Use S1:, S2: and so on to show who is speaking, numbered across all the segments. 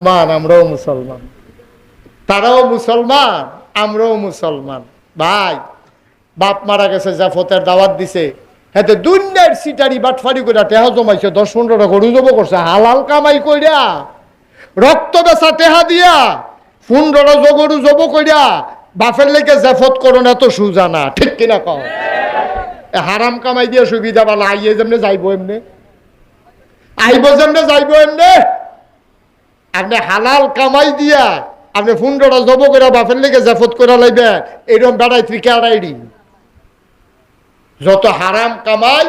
S1: মুসলমান, আমরাও মুসলমান। তারাও মুসলমান, আমরাও মুসলমান। ভাই, বাপ মারা গেছে, জাফতের দাওয়াত দিছে। হেতে দুনিয়ার সিটারি বাটফারি করে টেহা জমাইছে, দশ পনেরোটা গরু জব করছে, হালাল কামাই কইরা। রক্ত বেচা টেহা দিয়া, পনেরোটা জগরু জব কইরা, বাপের লেগে জাফত করুন এত সুজা না, ঠিক কিনা এ হারাম কামাই দিয়ে সুবিধা পালা আইয়ে যেমনে যাইব এমনি। আইব যেমনে যাইব এমনি। আপনি হালাল কামাই দিয়া আপনি ফুন্ডটা জব করে বাপের লেগে জাফত করে লাইবে এরকম বেড়াই ত্রিকে আড়াইডি যত হারাম কামাই,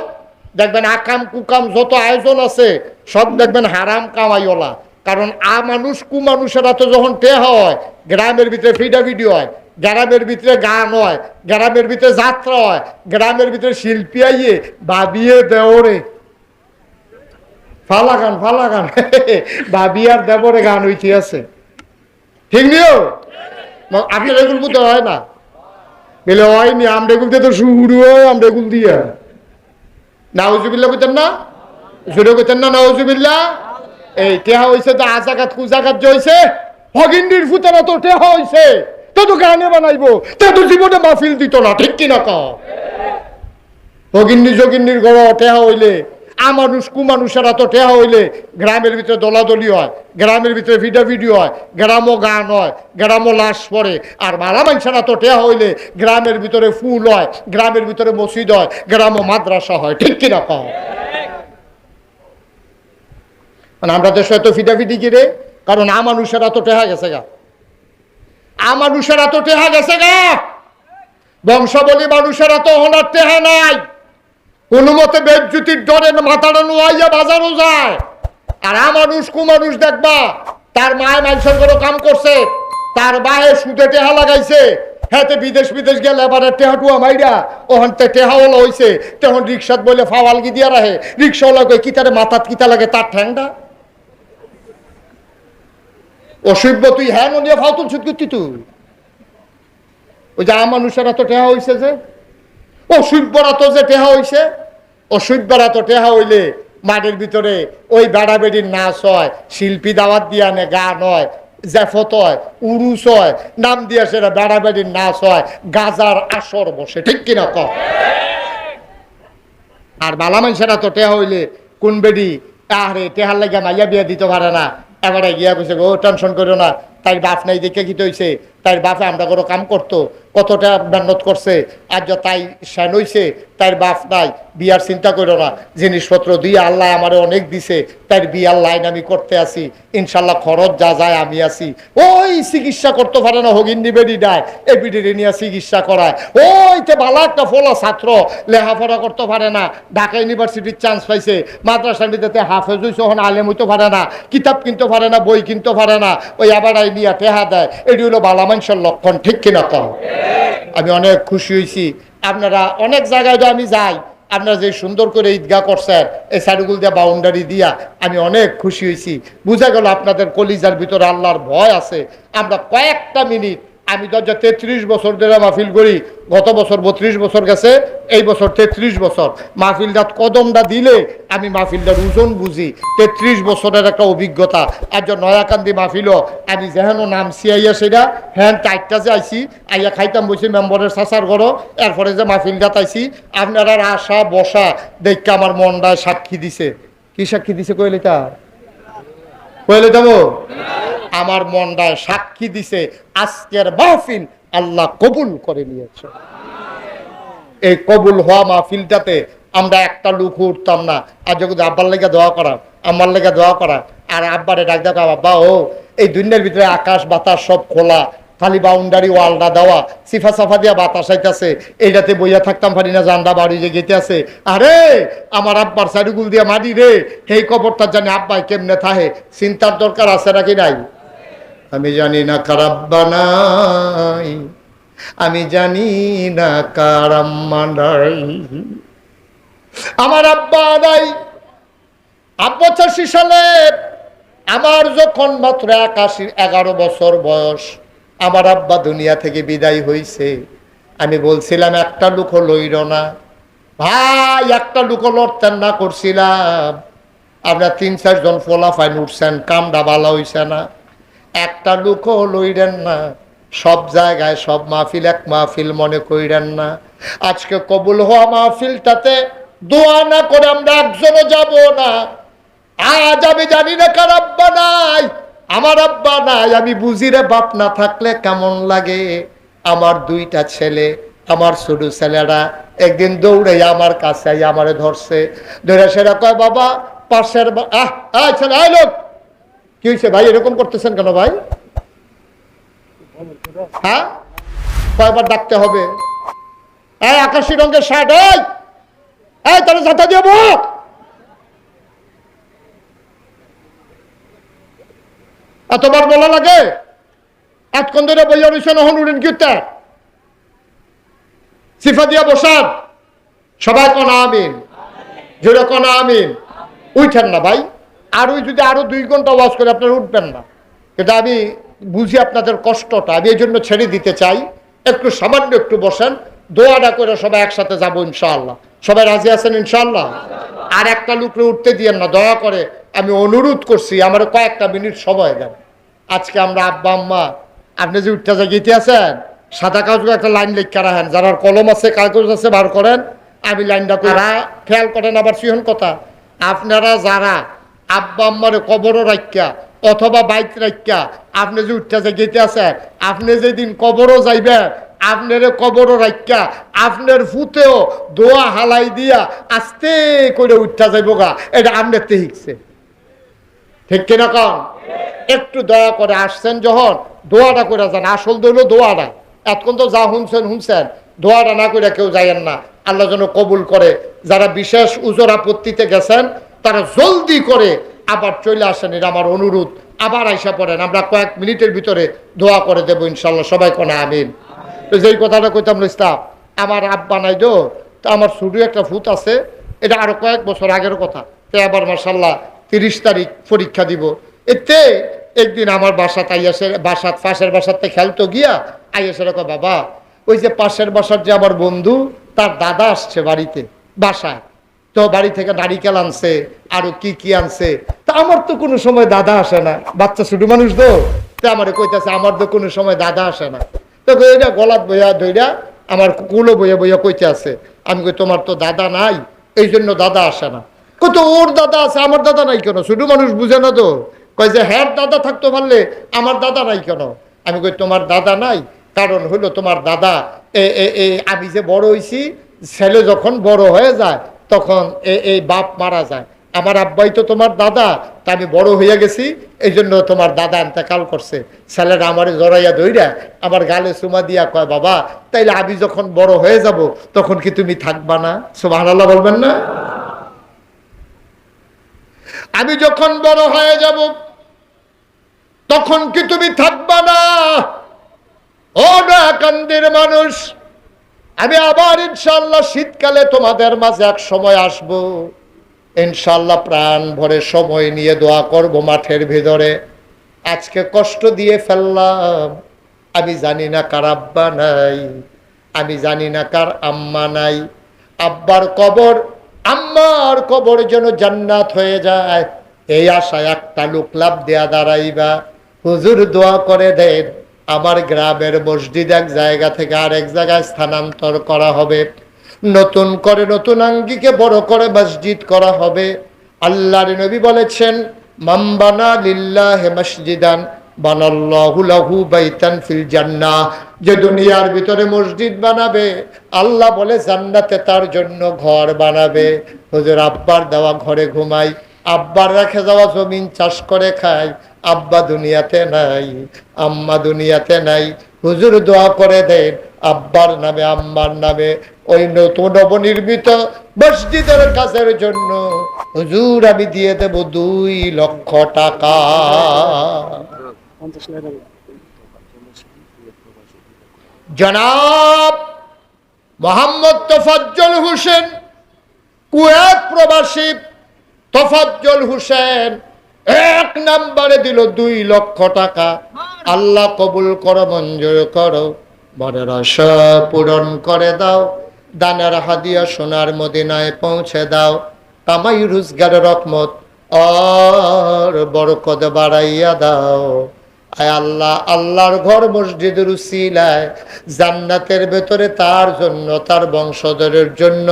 S1: দেখবেন আকাম কুকাম যত আয়োজন আছে, সব দেখবেন হারাম কামাইওয়ালা। কারণ আ মানুষ কু মানুষেরা তো যখন টে হয়, গ্রামের ভিতরে ফিডা ভিডিও হয়, গ্রামের ভিতরে গান হয়, গ্রামের ভিতরে যাত্রা হয়, গ্রামের ভিতরে শিল্পী আইয়ে ভাবিয়ে দেওরে। ফালা গান ফালা গান ভাবি আর দেবরে গান হইতে আছে। ঠিক নিও? আপনার এগুলো বুঝতে হয় না? বলে হয়নি আমরা দিয়ে তো শুরু হয়, আমরা এগুলো দিয়ে। নাউজুবিল্লা বুঝতেন না? শুরু করতেন না নাউজুবিল্লা এই, টেহা হয়েছে তো আজাগাত কুজাগাত যে হয়েছে ভগিন্দির ফুতারা তো টেহা হয়েছে তো তো গানে বানাইবো, তো তো জীবনে মাহফিল দিত না, ঠিক কিনা কও? ভগিন্নি যোগিন্নির ঘর টেহা হইলে আমানুষ, কুমানুষেরা তো টেহা হইলে গ্রামের ভিতরে দলাদলি হয়, গ্রামের ভিতরে ভিডিও হয়, গ্রামও গান হয়, গ্রামও লাশ পড়ে। আর মারা মানুষেরা তো টেহা হইলে গ্রামের ভিতরে ফুল হয়, গ্রামের ভিতরে মসজিদ হয়, গ্রামও মাদ্রাসা হয়। ঠিক কিনা কও? মানে আমরা দেশে এত ফিটাফিটি কিরে কারণ আমানুষেরা তো টেহা গেছে গা। আমানুষেরা তো টেহা গেছে গা। বংশাবলী মানুষেরা তো হনার টেহা নাই। কোনো বেদজ্যোতির ডরে মাথাটা নোয়াইয়া বাজারও যায়। আর মানুষ, কু মানুষ দেখবা, তার মায় মানুষের কোনো কাম করছে, তার বাহে সুদে টেহা লাগাইছে হ্যাঁ বিদেশ বিদেশ গেলে এবারে টেহাটুয়া মাইরা ওখান তে টেহাওয়ালা হইছে তখন রিক্সাত বলে ফাওয়ালগি দিয়া রাহে রিক্সাওয়ালা কই কি তারে মাথাত কিতা লাগে, তার ঠ্যাংটা? অসভ্য তুই হ্যাঁ মনিয়া ফাউতুল করতি তুই। ওই যে মানুষেরা তো টেহা হইছে যে অসভ্যরা তো যে টেহা হইছে অসভ্যরা তো টেহা হইলে মাঠের ভিতরে ওই বেড়া বেড়ির নাচ হয়, শিল্পী দাওয়াত দিয়া নে, গান হয়, জেফত হয় উরুস হয়, নাম দিয়া সেটা বেড়া বেড়ির নাচ হয়, গাজার আসর বসে, ঠিক কিনা ক? আর বালা মানুষেরা তো টেহা হইলে কোন বেডি আরে টেহার লাগিয়া মাইয়া বিয়া দিতে পারে না। এবারে গিয়া কইছে, গো, টেনশন করো না তাই বাপ নাই দেখে কি হইছে তাই বাপে আমরা কোনো কাম করতো কতটা মেহনত করছে আর যা তাই শ্যান হইছে তাই বাপ নাই, বিয়ার চিন্তা করো না। জিনিসপত্র দিয়ে আল্লাহ আমারে অনেক দিছে তাই বিয়ার লাইন আমি করতে আসি ইনশাল্লাহ খরচ যা যায় আমি আসি ওই চিকিৎসা করতে পারে না বেডি ডায় এই বিডিরে নিয়ে চিকিৎসা করায়। ওই ওইতে ভালো একটা ফলা ছাত্র, লেখাপড়া করতে পারে না, ঢাকা ইউনিভার্সিটির চান্স পাইছে, মাদ্রাসার ভিতরে হাফেজ হইছে, ওখানে আলেম হইতে পারে না, কিতাব কিনতে পারে না, বই কিনতে পারে না, ওই আবার নিয়ে টেহা দেয়, এটি হলো বালা মানুষের লক্ষণ, ঠিক কিনা কম আমি অনেক খুশি হয়েছি আপনারা অনেক জায়গায় আমি যাই, আপনারা যে সুন্দর করে ঈদগাহ করছেন, এই সাইডগুল দিয়ে বাউন্ডারি দিয়া আমি অনেক খুশি হয়েছি বুঝা গেল আপনাদের কলিজার ভিতরে আল্লাহর ভয় আছে। আমরা কয়েকটা মিনিট, আমি যে তেত্রিশ বছর ধরে মাহফিল করি, গত বছর বত্রিশ বছর গেছে এই বছর তেত্রিশ বছর। মাহফিলটা কদমটা দিলে আমি মাহফিলটার ওজন বুঝি। তেত্রিশ বছরের একটা অভিজ্ঞতা। যে নয়াকান্দি মাহফিলও আমি যেহেন নাম সিয়াইয়া সেটা হ্যাঁ টাইটটা যে আইসি আইয়া খাইতাম বসে মেম্বরের চাচার ঘর। এরপরে যে মাহফিলটা আইসি আপনারা আসা বসা দেখে আমার মনটা সাক্ষী দিছে। কি সাক্ষী দিছে কইলে তার কইলে যাব আমার মনটায় সাক্ষী দিছে, আজকের মাহফিল আল্লাহ কবুল করে নিয়েছে। এই কবুল হওয়া মাহফিলটাতে আমরা একটা লুক উঠতাম না। আর যখন আব্বার লেগে দোয়া করা আমার লেগে দোয়া করা, আর আব্বারে ডাক দেখা বাবা ও, এই দুনিয়ার ভিতরে আকাশ, বাতাস সব খোলা, খালি বাউন্ডারি ওয়ালটা দেওয়া, সিফা সাফা দিয়া বাতাস আইতাছে, এইটাতে বইয়া থাকতাম পারি না জান্ডা বাড়ি যে গেতে আছে আরে, আমার আব্বার সাইডুগুল দিয়া মাটি রে, সেই কবরটা জানি আব্বাই কেমনে থাহে, চিন্তার দরকার আছে নাকি নাই? আমি জানি না কারাব্বা নাই। আমি জানি না কারাম্মা নাই। আমার আব্বা নাই সালে আমার যখন মাত্র একাশি, এগারো বছর বয়স, আমার আব্বা দুনিয়া থেকে বিদায় হইছে। আমি বলছিলাম, একটা লুকো লইল না। ভাই, একটা লুকো লড়তেন না, করছিলাম। আপনার তিন চারজন ফোলা ফাইন উঠছেন, কামটা ভালো হইছে না। একটা লুকও লইরেন না। সব জায়গায় সব মাহফিল এক মাহফিল মনে কইরেন না। আজকে কবুল হওয়া মাহফিলটাতে দোয়া না করে আমরা একজনও যাব না। আজ আমি জানি না কার আব্বা নাই, আমার আব্বা নাই। আমি বুঝি রে বাপ না থাকলে কেমন লাগে? আমার দুইটা ছেলে, আমার ছোট ছেলেরা একদিন দৌড়ে আমার কাছে আই আমারে ধরছে। ধরে সেরা কয়, বাবা, পাশের আহ, আয় লোক। কি হয়েছে ভাই, এরকম করতেছেন কেন ভাই? হ্যাঁ? কয়বার ডাকতে হবে? এই আকাশি রঙের শার্ট এই! এই তাহলে ছাতা দিয়ে বল এতবার বলা লাগে এতক্ষণ ধরে বইয়া রয়েছে নহন উড়িন কীর্তে সিফা দিয়া বসান। সবাই কনা আমিন। জোরে কনা আমিন। উঠেন না ভাই। আর ওই যদি আরও দুই ঘণ্টা ওয়াজ করে আপনারা উঠবেন না। এটা আমি বুঝি আপনাদের কষ্টটা আমি এই জন্য ছেড়ে দিতে চাই। একটু সামান্য একটু বসেন দোয়াটা করে সবাই একসাথে যাব ইনশাআল্লাহ। সবাই রাজি আছেন ইনশাআল্লাহ? আর একটা লুকরে উঠতে দিয়েন না দয়া করে। আমি অনুরোধ করছি আমার কয়েকটা মিনিট সময় দেন। আজকে আমরা আব্বা আম্মা আপনি যে উঠতে জাগিতে আছেন সাদা কাগজ একটা লাইন লিখা রাখেন যারা কলম আছে কাগজ আছে বার করেন। আমি লাইনটা করা খেয়াল করেন আবার সিহন কথা। আপনারা যারা আব্বা আম্মারে কবরও রাখিয়া অথবা বাইক রাখিয়া আপনি যে উঠতে জাগিতে আছেন আপনি যেদিন কবরও যাইবেন আপনার কবরও রাখিয়া আপনার ফুতেও দোয়া হালাই দিয়া আস্তে করে উঠতে যাইব গা, এটা আপনার তে শিখছে। ঠিক কিনা কম একটু দয়া করে আসছেন যখন, দোয়াটা করে যান, আসল দইল দোয়াটা। এতক্ষণ তো যা শুনছেন শুনছেন, দোয়াটা না করে কেউ যাইয়েন না। আল্লাহ যেন কবুল করে, যারা বিশেষ উজোর আপত্তিতে গেছেন, তারা জলদি করে আবার চলে আসেন, এটা আমার অনুরোধ। আবার আইসা পড়েন, আমরা কয়েক মিনিটের ভিতরে দোয়া করে দেবো, ইনশাল্লাহ। সবাই কোনা, আমিন। তো যেই কথাটা কইতাম ইসলাম আমার আব্বা নাই দো তো আমার শুধু একটা ভূত আছে, এটা আরও কয়েক বছর আগের কথা। তো আবার মার্শাল্লাহ তিরিশ তারিখ পরীক্ষা দিব। এতে একদিন আমার বাসাত আইয়াসে বাসাত, পাশের বাসাতে খেলতো গিয়া আইয়াসের রকম বাবা, ওই যে পাশের বাসার যে আমার বন্ধু, তার দাদা আসছে বাড়িতে, বাসায়। তো বাড়ি থেকে নারিকেল আনছে, আরও কি কি আনছে তা আমার তো কোনো সময় দাদা আসে না। বাচ্চা ছোট মানুষ তো। তা আমার কইতাছে, আমার তো কোনো সময় দাদা আসে না। তো এটা গলাত বইয়া ধইরা আমার কুলো বইয়া বইয়া কইতে আছে, আমি কই, তোমার তো দাদা নাই, এই জন্য দাদা আসে না। কত ওর দাদা আছে, আমার দাদা নাই কেন? ছোট মানুষ বুঝে না তো। কয় যে হ্যাঁ দাদা থাকতো পারলে আমার দাদা নাই কেন? আমি কই, তোমার দাদা নাই, কারণ হলো তোমার দাদা, এ এ আমি যে বড় হইছি, ছেলে যখন বড় হয়ে যায়, তখন এ- এই বাপ মারা যায়। আমার আব্বাই তো তোমার দাদা, তা আমি বড় হইয়া গেছি এই জন্য তোমার দাদা এতেকাল করছে। ছেলেরা আমারে জড়াইয়া দইরা আমার গালে চুমা দিয়া কয়, বাবা, তাইলে আমি যখন বড় হয়ে যাব, তখন কি তুমি থাকবা না? সুবাহ বলবেন না? আমি যখন বড় হয়ে যাব, তখন কি তুমি থাকবা না? ও না কান্দির মানুষ, আমি আবার ইনশাল্লাহ শীতকালে তোমাদের মাঝে এক সময় আসব। ইনশাল্লাহ প্রাণ ভরে সময় নিয়ে দোয়া করব মাঠের ভিতরে। আজকে কষ্ট দিয়ে ফেললাম। আমি জানি না কার আব্বা নাই, আমি জানি না কার আম্মা নাই। আব্বার কবর, আম্মার কবর যেন জান্নাত হয়ে যায়। এই আশায় একটা লোক লাভ দেয়া দাঁড়াইবা। হুজুর দোয়া করে দেন, আমার গ্রামের মসজিদ এক জায়গা থেকে আরেক জায়গায় স্থানান্তর করা হবে। নতুন করে নতুন আঙ্গিকে বড় করে মসজিদ করা হবে। আল্লাহর নবী বলেছেন মাম্বানা লিল্লাহ মসজিদান, বানাল্লাহু যে দুনিয়ার ভিতরে মসজিদ বানাবে, আল্লাহ বলে জান্নাতে তার জন্য ঘর বানাবে। আব্বার দেওয়া ঘরে ঘুমাই, আব্বার রেখে যাওয়া চাষ করে খায় আব্বা দুনিয়াতে নাই, আম্মা দুনিয়াতে নাই হুজুর দোয়া করে দেন আব্বার নামে আম্মার নামে ওই নতুন নবনির্মিত মসজিদের কাজের জন্য। হুজুর আমি দিয়ে দেব দুই লক্ষ টাকা। জনাব মোহাম্মদ তোফাজ্জল হোসেন কুয়েত প্রবাসী তোফাজ্জল হোসেন এক নাম্বারে দিল দুই লক্ষ টাকা। আল্লাহ কবুল করো, মঞ্জুর করো। মনের আশা পূরণ করে দাও। দানের হাদিয়া সোনার মদিনায় পৌঁছে দাও। কামাই রোজগার রকমত আর বরকত বাড়াইয়া দাও। আয় আল্লাহ, আল্লাহর ঘর মসজিদের উসিলায় জান্নাতের ভেতরে তার জন্য, তার বংশধরের জন্য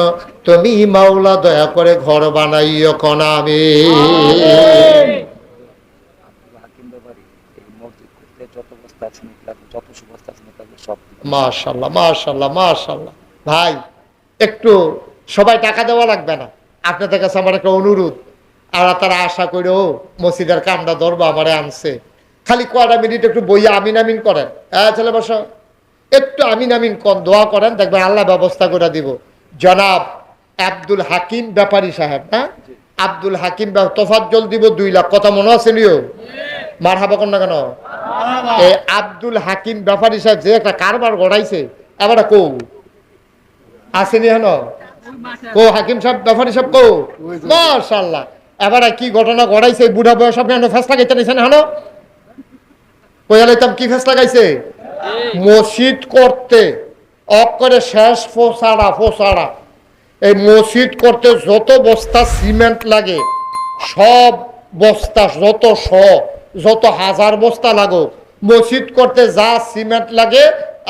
S1: তুমি মাওলা, দয়া করে ঘর বানাইও কনামি
S2: হাকিম ব্যাপারী এই মসজিদ করতে আছে নিকলাম যত নিকলাম সব
S1: মাশাল্লাহ মাশাল্লাহ মাশাল্লাহ ভাই একটু সবাই টাকা দেওয়া লাগবে না? আপনাদের কাছে আমার একটা অনুরোধ। আর তারা আশা করে ও মসজিদের কামটা ধরবো আমারে আনছে। খালি কয়টা মিনিট একটু বইয়া আমিন আমিন করেন। হ্যাঁ ছেলে বসো। একটু আমিন আমিন কন দোয়া করেন দেখবেন আল্লাহ ব্যবস্থা করে দিব। জনাব আব্দুল হাকিম ব্যাপারী সাহেব না আব্দুল হাকিম তোফাজ্জল দিব দুই লাখ। কথা মনে আছে নিও? মার হাবা কন না কেন? এই আব্দুল হাকিম ব্যাপারী সাহেব যে একটা কারবার গড়াইছে এবার কৌ। আসেনি হেন কো হাকিম সাহেব ব্যাপারী সাহেব কৌ? মাশাল্লাহ এবারে কি ঘটনা গড়াইছে বুড়া বয়স আপনি হেন ফেসলা গাইতে নিছেন হেন কইয়ালাইতাম কি ফেসলা গাইছে? মসজিদ করতে অক করে শেষ ফোসাড়া ফোসাড়া। এই মসজিদ করতে যত বস্তা সিমেন্ট লাগে সব বস্তা যত শ যত হাজার বস্তা লাগো মসজিদ করতে যা সিমেন্ট লাগে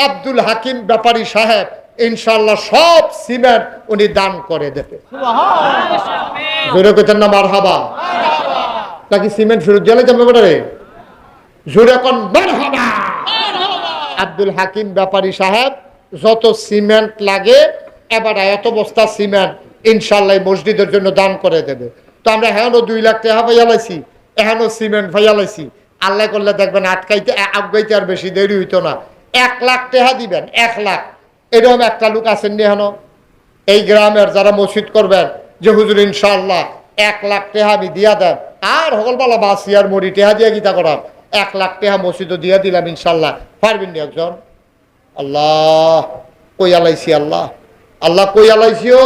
S1: আব্দুল হাকিম ব্যাপারী সাহেব ইনশাল্লাহ সব সিমেন্ট উনি দান করে দেবে। জোরে কইতেন না মার হাবা নাকি সিমেন্ট ফেরত দিয়ে যাবে বেটারে জোরে কোন মার হাবা আব্দুল হাকিম ব্যাপারী সাহেব যত সিমেন্ট লাগে এবার এত বস্তা সিমেন্ট ইনশাল্লাহ মসজিদের জন্য দান করে দেবে। তো আমরা এখনও দুই লাখ টাকা পাইয়া লাইছি এখনও সিমেন্ট পাইয়া লাইছি। আল্লাহ করলে দেখবেন আটকাইতে আগাইতে আর বেশি দেরি হইতো না। এক লাখ টাকা দিবেন, এক লাখ। এরকম একটা লোক আছেন এখনও? এই গ্রামের যারা মসজিদ করবেন, যে হুজুর ইনশাল্লাহ এক লাখ টাকা আমি দিয়া দেন। আর হকলবালা বাসি আর মরি, টেহা দিয়া গীতা করাম? এক লাখ টাকা মসজিদও দিয়া দিলাম ইনশাল্লাহ পারবেন নি একজন? আল্লাহ, কই আলাইছি আল্লাহ? আল্লাহ কই আলাইছিও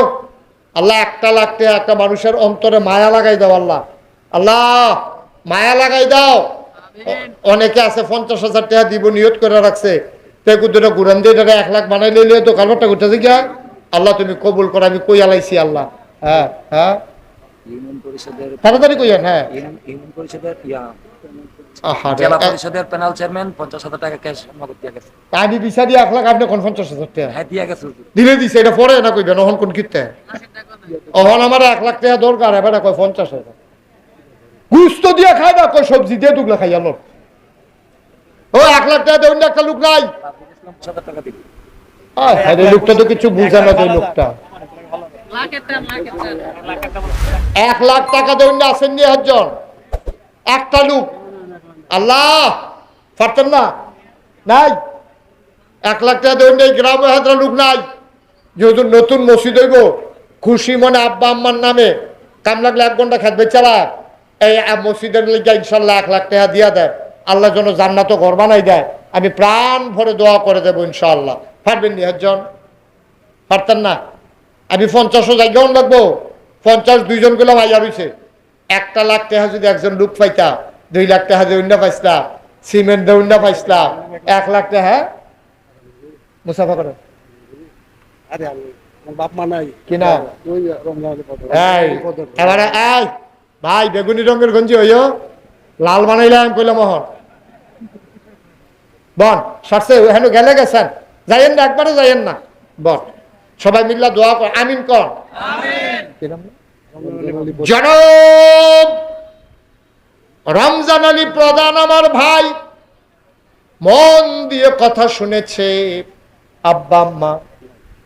S1: আল্লাহ একটা লাখ টাকা একটা মানুষের অন্তরে মায়া লাগাই দাও আল্লাহ। আল্লাহ মায়া লাগাই দাও। অনেকে আছে পঞ্চাশ হাজার টাকা দিব নিয়ত করে রাখছে। তে গুরান দিয়ে টাকা এক লাখ বানাই লইলে তো কারবারটা করতেছে গিয়া আল্লাহ তুমি কবুল করো আমি কই আলাইছি আল্লাহ। হ্যাঁ হ্যাঁ। তাড়াতাড়ি কইয়েন হ্যাঁ। এক- আমি বিচারি লাখ আপনি কোন পঞ্চাশ হাজার টাকা। দিলে দিছে এটা পরে না কইবেন অহন কোন অহন আমার এক লাখ টাকা দরকার এবার কয় পঞ্চাশ হাজার। গুস্ত দিয়ে খাই না কই সবজি দিয়ে দুগলা খাই আলো ও, এক লাখ টাকা দেবেন একটা লোক নাই। আরে লোকটা তো কিছু বুঝে না তো লোকটা। এক লাখ টাকা দেবেন না আসেন নি একজন? একটা লোক। আল্লাহ, পারতেন না? নাই? এক লাখ টাকা দেবেন না গ্রামে হাজার লোক নাই। যেহেতু নতুন মসজিদ হইব, খুশি মনে আব্বা আম্মার নামে, কাম লাগলে এক ঘণ্টা খাতবে চালা এই মসজিদের লিগে ইনশাল্লাহ এক লাখ টাকা দিয়া দেয়। আল্লাহ যেন জান্নাত ঘর বানাই দেয়। আমি প্রাণ ভরে দোয়া করে দেবো ইনশাল্লাহ পারবেন নি একজন? পারতেন না? আমি পঞ্চাশও জায়গাও লাগবো পঞ্চাশ দুইজনগুলো ভাইয়া রয়েছে একটা লাখ টাকা যদি একজন লোক পাইতা দুই লাখ টাকা দিয়ে অন্য পাইছিলা সিমেন্ট দিয়ে অন্য পাইছিলা এক লাখ টাকা হ্যাঁ? মুসাফা করে
S3: আরে বাপ মা নাই।
S1: কি না
S3: ওই রমজানের পথে
S1: এই এবারে এই ভাই, বেগুনি রঙের গঞ্জি হইও। লাল বানাইলাম কইলাম মোহন। বন সরষে হেন গেলে গেছেন। যাইয়েন না একবারে যাইয়েন না। বন, সবাই মিল্লা দোয়া কর, আমিন কর? জনাব, রমজান আলী প্রধান আমার ভাই, মন দিয়ে কথা শুনেছে। আব্বা, আম্মা,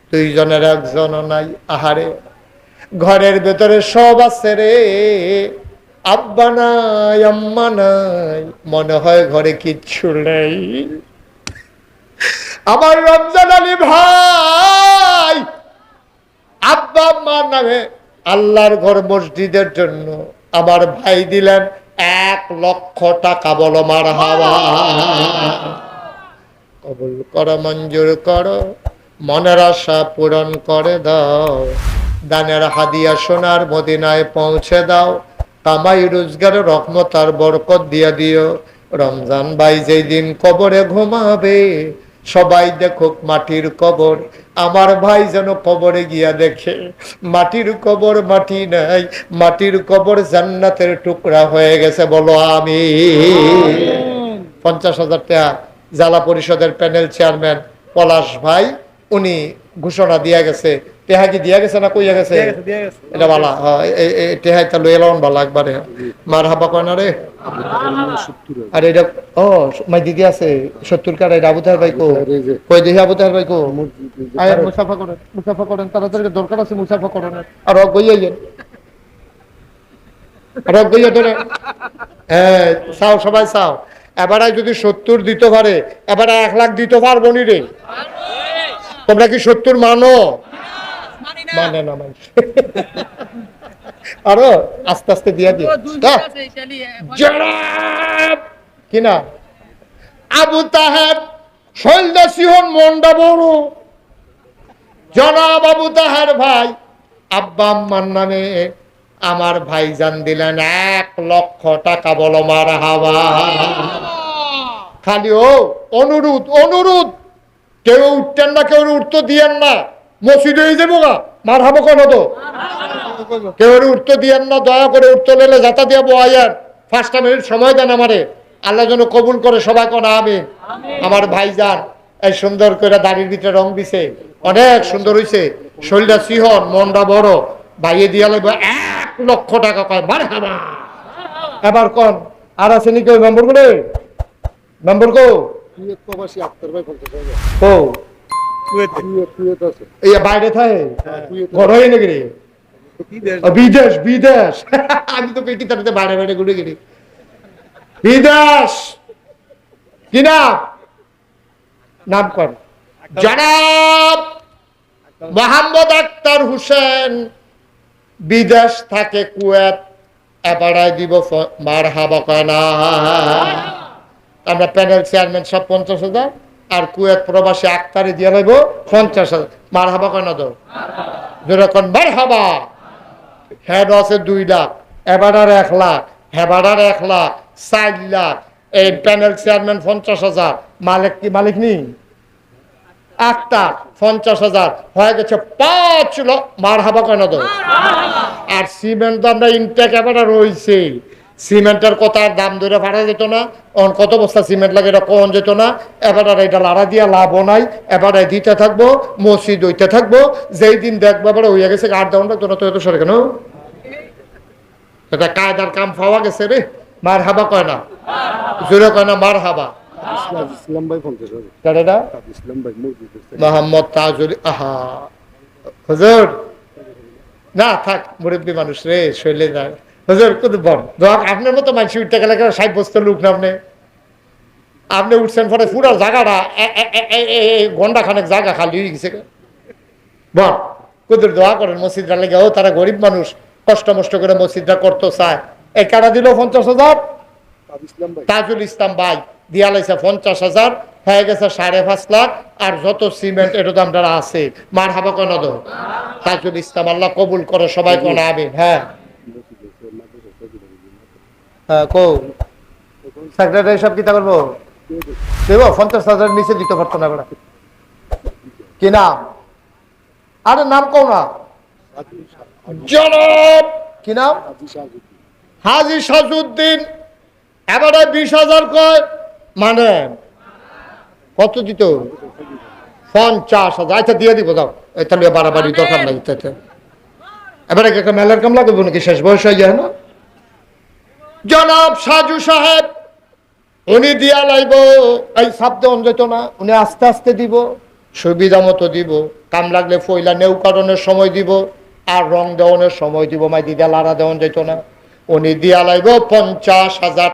S1: দুইজনের একজনও নাই, আহারে। ঘরের ভেতরে সব আছে রে। আব্বা নাই, আম্মা নাই, মনে হয় ঘরে কিচ্ছু নেই। আমার রমজান আলী ভাই, আব্বা আম্মার নামে আল্লাহর ঘর মসজিদের জন্য আমার ভাই দিলেন এক লক্ষ টাকা, বলো মার হাওয়া কবুল করো, মঞ্জুর করো, মনের আশা পূরণ করে দাও। দানের হাদিয়া সোনার মদিনায় পৌঁছে দাও। কামাই রোজগার, রহমত বরকত দিয়া দিও। রমজান ভাই যেই দিন কবরে ঘুমাবে, সবাই দেখুক মাটির কবর। আমার ভাই যেন কবরে গিয়া দেখে, মাটির কবর মাটি নাই, মাটির কবর জান্নাতের টুকরা হয়ে গেছে, বলো আমি পঞ্চাশ হাজার টাকা জেলা পরিষদের প্যানেল চেয়ারম্যান পলাশ ভাই, উনি ঘোষণা দিয়া গেছে টেহা কি দিয়া গেছে না কইয়া গেছে? এটা বালা হ্যাঁ, টেহা এটা লই এলাম বালা একবারে। মার হাবা কয় না রে? আর এটা ও মাই দিদি আছে সত্তর কার এটা আবুতার ভাই কো? কই দেখি আবুতার ভাই কো?
S3: মসজিদ
S1: আয় মুসাফা করেন মুসাফা করেন তাড়াতাড়ি দরকার আছে মুসাফা করেন। আর অগ গইয়া যান। আর অগ গইয়া ধরে হ্যাঁ চাও সবাই চাও। এবারে যদি সত্তর দিতে পারে এবারে এক লাখ দিতে পারব নি রে। তোমরা কি সত্তর মানো? মানে না। মানুষ আরও আস্তে আস্তে দিয়া দিয়ে হ্যাঁ? জনাব! কি আবু তাহের শৈলদা সিহন মন্ডা বড়। জনাব আবু তাহের ভাই আব্বা আম্মার নামে আমার ভাই জান দিলেন এক লক্ষ টাকা বলো মার হাওয়া। খালি ও অনুরোধ অনুরোধ। কেউ উঠতেন না কেউ উঠতে দিয়েন না। মসজিদে এই যাব গা মার হাবো কেন তো? কেউ উঠতে দিয়েন না দয়া করে উঠতে নিলে যাতা দিয়ে বয়ার পাঁচটা মিনিট সময় দেন আমারে। আল্লাহ যেন কবুল করে সবাই কোন আমি আমার ভাইজান এই সুন্দর করে দাড়ির ভিতরে রং দিছে অনেক সুন্দর হইছে। শরীরটা সিহন মনটা বড়। ভাইয়ে দিয়া লাগবে এক লক্ষ টাকা কয় মারে হাবা এবার কন আর আছে নাকি ওই মেম্বর করে মেম্বর কো
S3: ভাই
S1: ও এই বাইরে থাকে ঘর হয় নাকি রে?
S3: কি দেশ
S1: ও, বিদেশ বিদেশ। আমি তো পেটি তাতে বাইরে বাইরে ঘুরে গেলি বিদেশ! কি নাম? নাম কর জনাব মোহাম্মদ আক্তার হুসেন বিদেশ থাকে কুয়েত এবারাই দিব মার হাবা আমরা প্যানেল চেয়ারম্যান সব পঞ্চাশ হাজার। আর কুয়েত প্রবাসী আক্তারে দিয়ে লাগব পঞ্চাশ হাজার। মার হাবা কানা দাও যেরকম মার হাবা হেড আছে দুই লাখ এবারার এক লাখ হেবারার এক লাখ, চার লাখ। এই প্যানেল চেয়ারম্যান পঞ্চাশ হাজার। মালিক কি, মালিক নি আটটা পঞ্চাশ হাজার। হয়ে গেছে পাঁচ মার হাবা কেন তো? আর সিমেন্ট তো আমরা ইনটেক এবারে রয়েছে। সিমেন্টের কথা দাম ধরে পারা যেত না অন কত বস্তা সিমেন্ট লাগে এটা কম যেত না এবার আর এটা লাড়া দিয়া লাভও নাই এবারে দিতে থাকব মসজিদ হইতে থাকব যেই দিন দেখব এবার হইয়া গেছে আট দাউন তোরা তো এত সরে কেন? এটা কায়দার কাম পাওয়া গেছে রে মার হাবা কয় না? জোরে কয় না মার হাবা। মোহাম্মদ তাজুল আহা। হুজুর। না থাক মুরব্বী মানুষ রে শৈলে না হুজুর কিন্তু দোয়া আপনার মতো মানুষ উঠতে গেলে কেন ষাট লোক না আপনি? আপনি উঠছেন পরে পুরো জায়গাটা ঘণ্টা খানেক জায়গা খালি হয়ে গেছে। বল কুদুর দোয়া করেন মসজিদটা লেগে। ও তারা গরিব মানুষ কষ্ট মষ্ট করে মসজিদটা করতে চায়। এই কাটা দিল পঞ্চাশ হাজার? তাজুল ইসলাম ভাই দিয়া লাইছে পঞ্চাশ হাজার হয়ে গেছে সাড়ে পাঁচ লাখ আর যত সিমেন্ট এটা দাম দ্বারা আছে মার হাবা কেন তাজুল ইসলাম আল্লাহ কবুল করে সবাই কোন আমিন হ্যাঁ। হ্যাঁ কো সেক্রেটারি সব কিতা করব? দেব পঞ্চাশ হাজার নিচে দিতে পারতো না বেড়া। কি নাম? আরে নাম কও না। জনাব! কি নাম?
S3: হাজি
S1: সাজুদ্দিন এবারে বিশ হাজার কয়? মানে কত দিত? পঞ্চাশ হাজার। আচ্ছা দিয়ে দিব দাও। তাহলে বাড়াবাড়ি দরকার নাই এবারে একটা মেলার কাম লাগবে নাকি? শেষ বয়স হয়ে যায় না? জনাব সাজু সাহেব, উনি দিয়া লাইব। এই শব্দ যেত না, উনি আস্তে আস্তে দিব, সুবিধা মতো দিব। কাম লাগলে ফইলা নেউকারণের সময় দিব, আর রং দেওয়ানোর সময় দিব। মাই দিদা লাড়া দেওয়ান যেত না। উনি দিয়া লাইব পঞ্চাশ হাজার